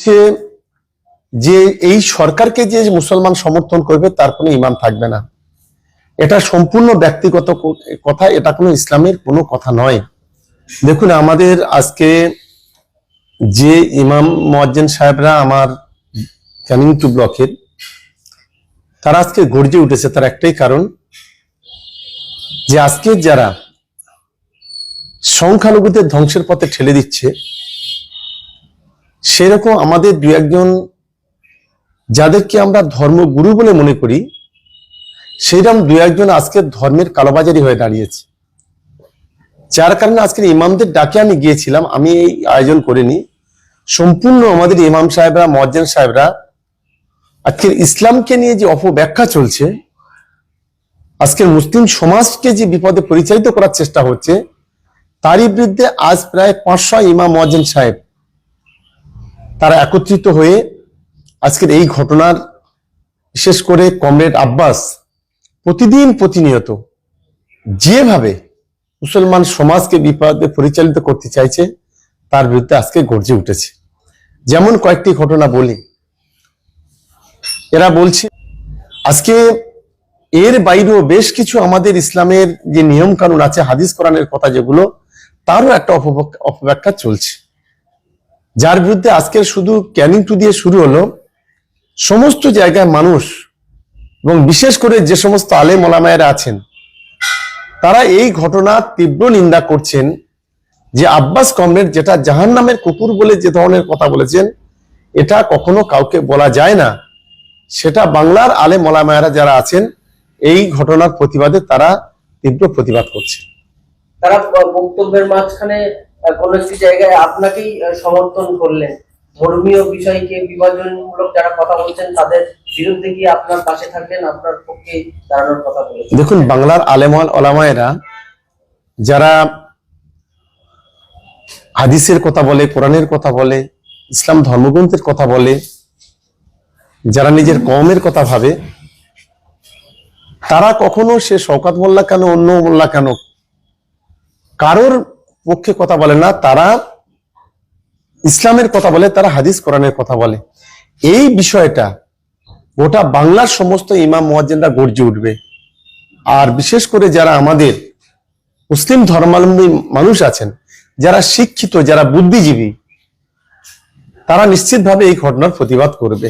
হচ্ছে যে এই সরকারকে যে মুসলমান সমর্থন করবে, তার কোনো ইমাম থাকবে না। এটা সম্পূর্ণ ব্যক্তিগত কথা, এটা কোনো ইসলামের কোনো কথা নয়। দেখুন, আমাদের আজকে যে ইমাম মোয়াজ্জেন সাহেবরা আমার ক্যানিং টু ব্লকের, তারা আজকে গর্জে উঠেছে। তার একটাই কারণ যে আজকে যারা সংখ্যালঘুদের ধ্বংসের পথে ঠেলে দিচ্ছে সেরকম আমাদের দু একজন যাদেরকে আমরা ধর্মগুরু বলে মনে করি সেইরকম দু একজন আজকের ধর্মের কালোবাজারি হয়ে দাঁড়িয়েছে। যার কারণে আজকের ইমামদের ডাকে আমি গিয়েছিলাম, আমি এই আয়োজন করিনি। সম্পূর্ণ আমাদের ইমাম সাহেবরা মজ্জেন সাহেবরা, আজকের ইসলামকে নিয়ে যে অপব্যাখ্যা চলছে, আজকের মুসলিম সমাজকে যে বিপদে পরিচালিত করার চেষ্টা হচ্ছে, তারই বিরুদ্ধে আজ প্রায় পাঁচশো ইমাম মজ্জেন সাহেব তারা একত্রিত হয়ে আজকের এই ঘটনার, বিশেষ করে কমরেড আব্বাস প্রতিদিন প্রতিনিয়ত যেভাবে মুসলমান সমাজকে বিপদে পরিচালিত করতে চাইছে, তার বিরুদ্ধে আজকে গর্জে উঠেছে। যেমন কয়েকটি ঘটনা বলি। এরা বলছে, আজকে এর বাইরেও বেশ কিছু আমাদের ইসলামের যে নিয়ম কানুন আছে, হাদিস কোরআনের কথা যেগুলো, তারও একটা অপব্যাখ্যা চলছে। যার বিরুদ্ধে আজকের শুধু ক্যানিং টু দিয়ে শুরু হলো, সমস্ত জায়গায় মানুষ এবং বিশেষ করে যে সমস্ত আলেম ওলামায়েরা আছেন, তারা এই ঘটনার তীব্র নিন্দা করছেন যে আব্বাস কমরেড যেটা জাহান নামের কুকুর বলে যে ধরনের কথা বলেছেন, এটা কখনো কাউকে বলা যায় না। সেটা বাংলার আলে ওলামায়েরা যারা আছেন, এই ঘটনার প্রতিবাদে তারা তীব্র প্রতিবাদ করছে। তারা বক্তব্যের মাঝখানে কোনো একটি জায়গায় আপনাকেই সমর্থন করলেন। ধর্মীয় বিষয়কে বিভাজনমূলক যারা কথা বলছেন, তাদের বিরুদ্ধে গিয়ে আপনার পাশে থাকলেন আপনার পক্ষে দাঁড়ানোর কথা বলেছেন। দেখুন, বাংলার আলেমাল ওলামায়েরা যারা হাদিসের কথা বলে, কোরআনের কথা বলে, ইসলাম ধর্মগ্রন্থের কথা বলে, যারা নিজের কমের কথা ভাবে, তারা কখনো সে শওকাত মোল্লা কেন, অন্য মোল্লা কেন, কারোর পক্ষে কথা বলে না, তারা ইসলামের কথা বলে, তারা হাদিস কোরআনের কথা বলে। এই বিষয়টা গোটা বাংলার সমস্ত ইমাম মোয়াজ্জেনরা গর্জে উঠবে। আর বিশেষ করে যারা আমাদের মুসলিম ধর্মাবলম্বী মানুষ আছেন, যারা শিক্ষিত, যারা বুদ্ধিজীবী, তারা নিশ্চিতভাবে এই ঘটনার প্রতিবাদ করবে।